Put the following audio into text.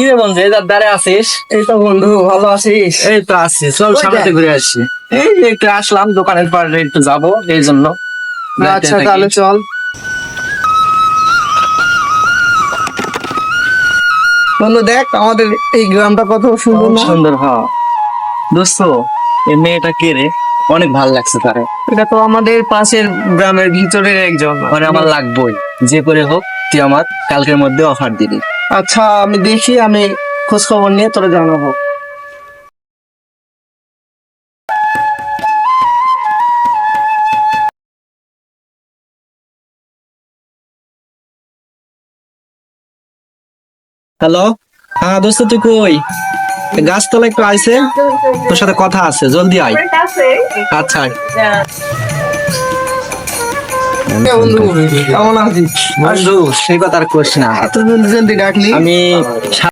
কি রে বন্ধু এই দ্বারে আছিস? এই তো বন্ধু ভালো আছিস? এই তো আছি চল সামনে ঘুরে আসি। এই একটু আসলাম দোকানের পাড়ে একটু যাব এই জন্য। আচ্ছা তাহলে চল। বন্ধু দেখ আমাদের এই গ্রামটা কত সুন্দর সুন্দর হ্যাঁ। দোস্ত এই মেয়েটা কে রে? অনেক ভালো লাগছে তারে। এটা তো আমাদের পাশের গ্রামের ভিতরের একজন। মানে আমার লাগবেই। যে করে হোক তুই আমার কালকের মধ্যে অফার দিবি। আচ্ছা আমি দেখি আমি খোঁজ খবর নিয়ে তোরা জানাব। হ্যালো? হ্যাঁ দোস্ত তুই কই? গাছতলা একটু আইছে তোর সাথে কথা আছে জলদি আয়। আচ্ছা। বন্ধু কেমন আছিস? বন্ধু সেই কথা আর করিস না। এত জলদি জলদি ডাকলি। আমি